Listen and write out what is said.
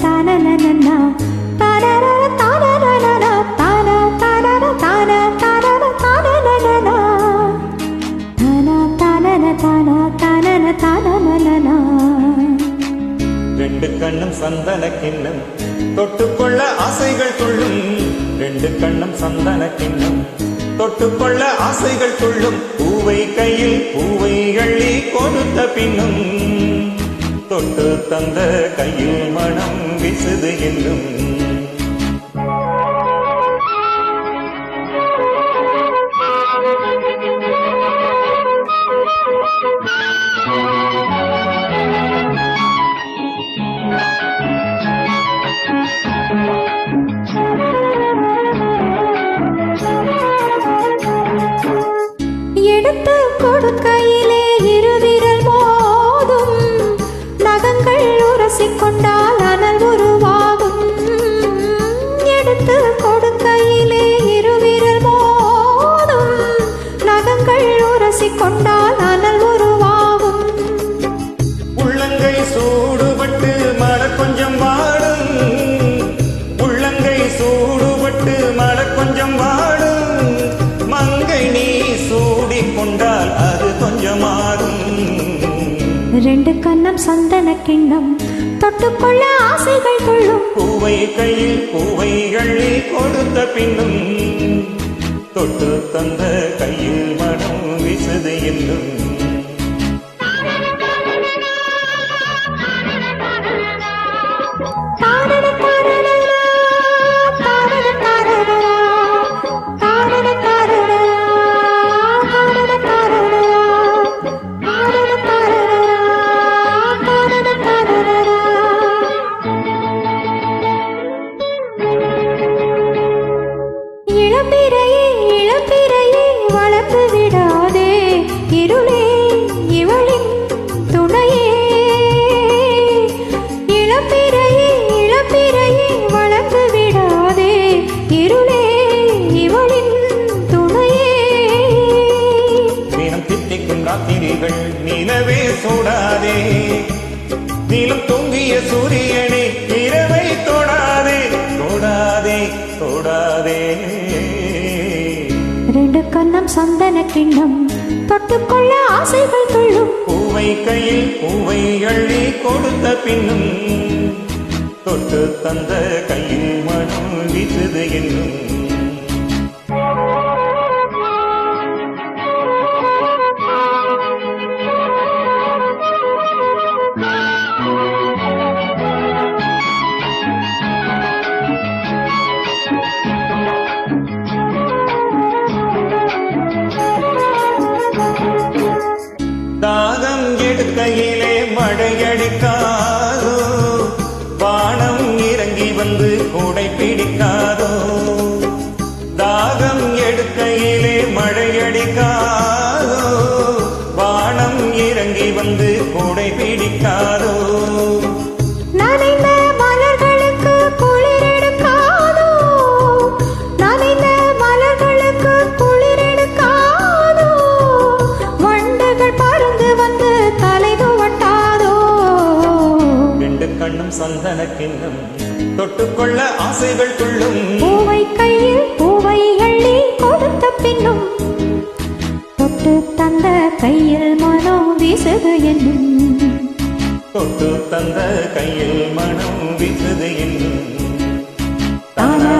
தான தான தான தான ரெண்டு கண்ணும் சந்தன கிண்ணம். தொட்டுக்கொள்ள ஆசைகள் கொள்ளும் ரெண்டு கண்ணும் சந்தன கிண்ணம். தொட்டுக்கொள்ள ஆசைகள் கொள்ளும் பூவை கையில் பூவை அள்ளி கொடுத்த பின்னும். தொட்டு தந்த கையில் மனம் விசுது என்னும் எடுத்து கொடுக்கையிலே இருவிரல் மோதும் நகங்கள் உரசிக்கொண்டால் அனல் உருவாகும். எடுத்து கொடுக்கையிலே இருவிரல் நகங்கள் உரசிக்கொண்டால் அனல் அது கொஞ்சம் மாறும் ரெண்டு கண்ணம் சந்தன கிண்ணம் தொட்டுக்கொள்ள ஆசைகள் கொள்ளும். பூவை கையில் பூவை அள்ளி கொடுத்த பின்னும் தொட்டு தந்த கையில் மனம் வீசுது என்னும் ராத்திரிகள் நிலவே சூடாதே. நீலம் தொங்கிய சூரியனே இரவை தொடாதே. தொடாதே தொடாதே. ரெண்டு கண்ணம் சந்தன கிண்ணம் தொட்டுக்கொள்ள ஆசைகள் கொள்ளும் பூவை கையில் பூவை அள்ளி கொடுத்த பின்னும் தொட்டு தந்த கையில் மனம் வீசுது என்னும். மழையடித்தாரோ வானம் இறங்கி வந்து கூடை பிடிக்க சந்தன கிண்ணம் தொட்டுக்கொள்ள ஆசைகள் கொள்ளும் பூவை கையில் பூவை அள்ளி கொடுத்த பின்னும் தொட்டு தந்த கையில் மனோ வீசுது என்னும். தொட்டு தந்த கையில் மனம் வீசுது என்னும். தானா